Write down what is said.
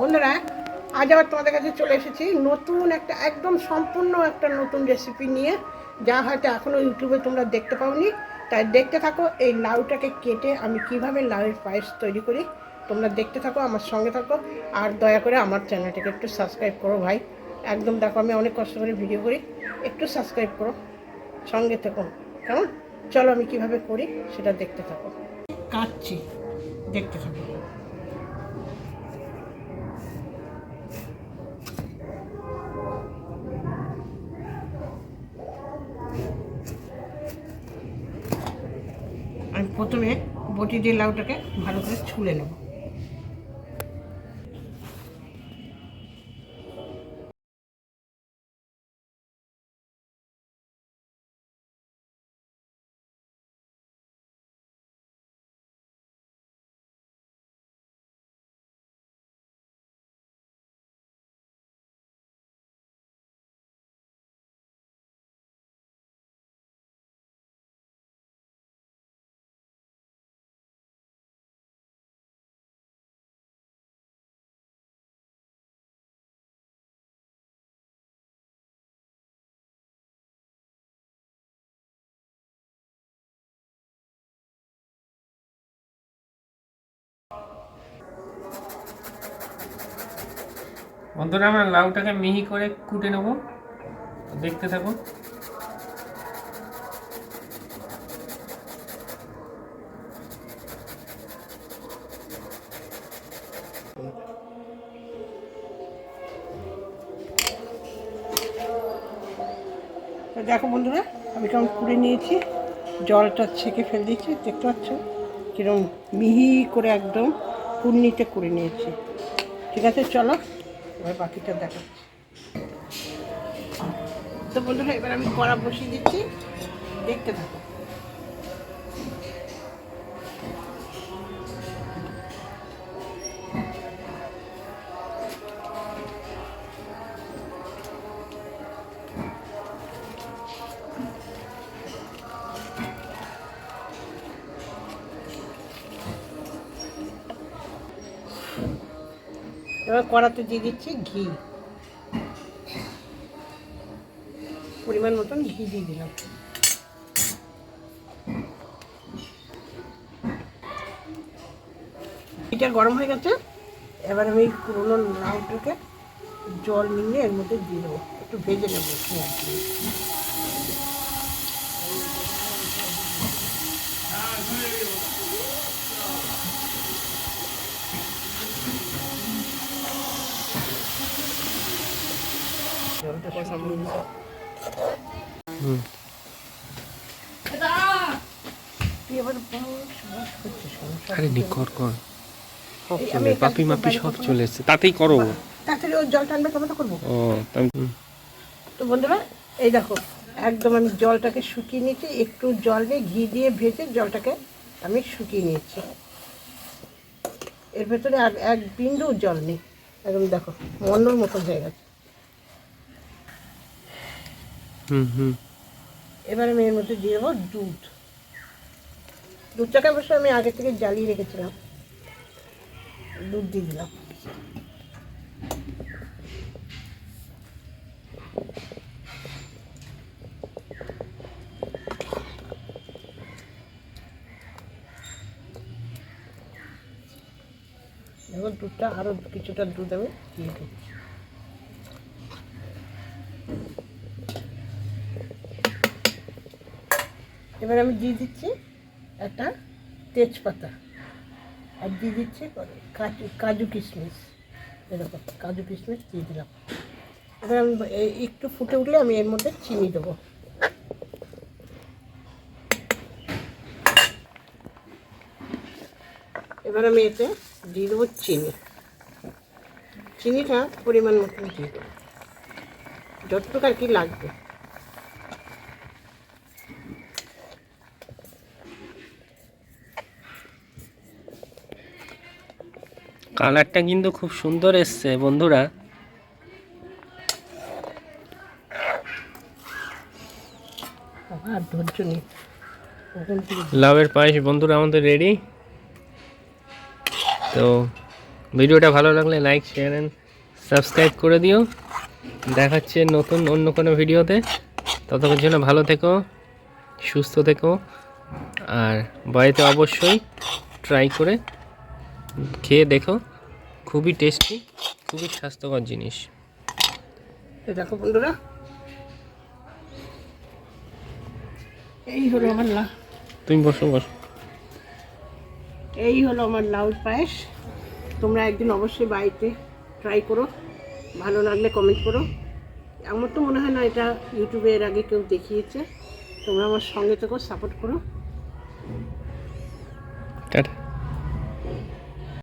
বন্ধুরা, আজ আবার তোমাদের কাছে চলে এসেছি নতুন একটা, একদম সম্পূর্ণ একটা নতুন রেসিপি নিয়ে, যা হয়তো এখনও ইউটিউবে তোমরা দেখতে পাওনি। তাই দেখতে থাকো, এই লাউটাকে কেটে আমি কীভাবে লাউয়ের পায়েস তৈরি করি, তোমরা দেখতে থাকো, আমার সঙ্গে থাকো, আর দয়া করে আমার চ্যানেলটাকে একটু সাবস্ক্রাইব করো ভাই। একদম দেখো, আমি অনেক কষ্ট করে ভিডিও করি, একটু সাবস্ক্রাইব করো, সঙ্গে থেকো। কেমন? চলো আমি কীভাবে করি, সেটা দেখতে থাকো। কাটছি, দেখতে থাকো আমি প্রথমে বটি দিয়ে লাউটাকে ভালো করে ছুলে নেব। বন্ধুরা, আমরা লাউটাকে মিহি করে কুটে নেব। দেখতে থাকো তো দেখো বন্ধুরা, আমি কেমন কুড়ে নিয়েছি। জলটা ছেঁকে ফেলে দিয়েছি, দেখতে পাচ্ছ? কিরম মিহি করে একদম পূর্ণিতে করে নিয়েছি। ঠিক আছে, চলো। এবার বাকিটা দেখাচ্ছি। তো বন্ধুরা এবার আমি কড়া বসিয়ে দিচ্ছি। দেখতে থাকো। এবার কড়াতে দিয়ে দিচ্ছি ঘি। পরিমাণ মতন ঘি দিয়ে দিলাম। এটা গরম হয়ে গেছে, এবার আমি পুরোনো লাউটাকে জল নিয়ে এর মধ্যে দিয়ে দেবো। একটু ভেজে নেব পেঁয়াজ দিয়ে। জলটা শুকিয়ে নিয়ে হুম তুই এবার বল, সমস্যা হচ্ছে, সমস্যা আরে নি কর কর। সব এই চলে পাপি মাপি সব চলে এসছে তাতেই করো। তাড়াতাড়ি ওর জল টানবে তবে তো করব। ও তো বন্ধুরা এই দেখো একদম আমি জলটাকে শুকিয়ে নিয়েছি। একটু জল দিয়ে ঘি দিয়ে ভেজে জলটাকে আমি শুকিয়ে নিয়েছি। এর ভেতরে আর এক বিন্দু জল নেই। একদম দেখো মন্ডর মতো হয়ে গেছে। এবার আমি এর মধ্যে দিয়ে দেবো দুধ। দুধটাকে অবশ্য আমি আগে থেকে জ্বালিয়ে রেখেছিলাম। দুধ দিয়ে দিলাম। দেখো, দুধটা আরও কিছুটা দুধ আমি দিয়ে দিচ্ছি। এবার আমি দিয়ে দিচ্ছি একটা তেজপাতা। আর দিয়ে দিচ্ছি কাজু কাজু কিশমিশ। এরকম কাজু কিশমিশ দিয়ে দিলাম। এবার আমি একটু ফুটে উঠলে আমি এর মধ্যে চিনি দেবো। এবার আমি এতে দিয়ে দেবো চিনি। চিনিটা পরিমাণ মতন দিয়ে দেবো। যতটুকু আর কি লাগবে। কালারটা কিন্তু খুব সুন্দর এসছে বন্ধুরা। লাউয়ের পায়েস বন্ধুরা আমাদের রেডি তো ভিডিওটা ভালো লাগলে লাইক শেয়ার অ্যান্ড সাবস্ক্রাইব করে দিও। দেখাচ্ছে নতুন অন্য কোনো ভিডিওতে। ততক্ষণ জন্য ভালো থেকো সুস্থ থেকো আর বাড়িতে অবশ্যই ট্রাই করে খেয়ে দেখো। খুবই টেস্টি খুবই স্বাস্থ্যকর জিনিস। দেখো বন্ধুরা। এই হলো আমার লা তুমি বসো বসো। এই হলো আমার লাউ পায়েস। তোমরা একদিন অবশ্যই বাড়িতে ট্রাই করো। ভালো লাগলে কমেন্ট করো। আমার তো মনে হয় না এটা ইউটিউবে এর আগে কেউ দেখিয়েছে। তোমরা আমার সঙ্গে থেকেও সাপোর্ট করো।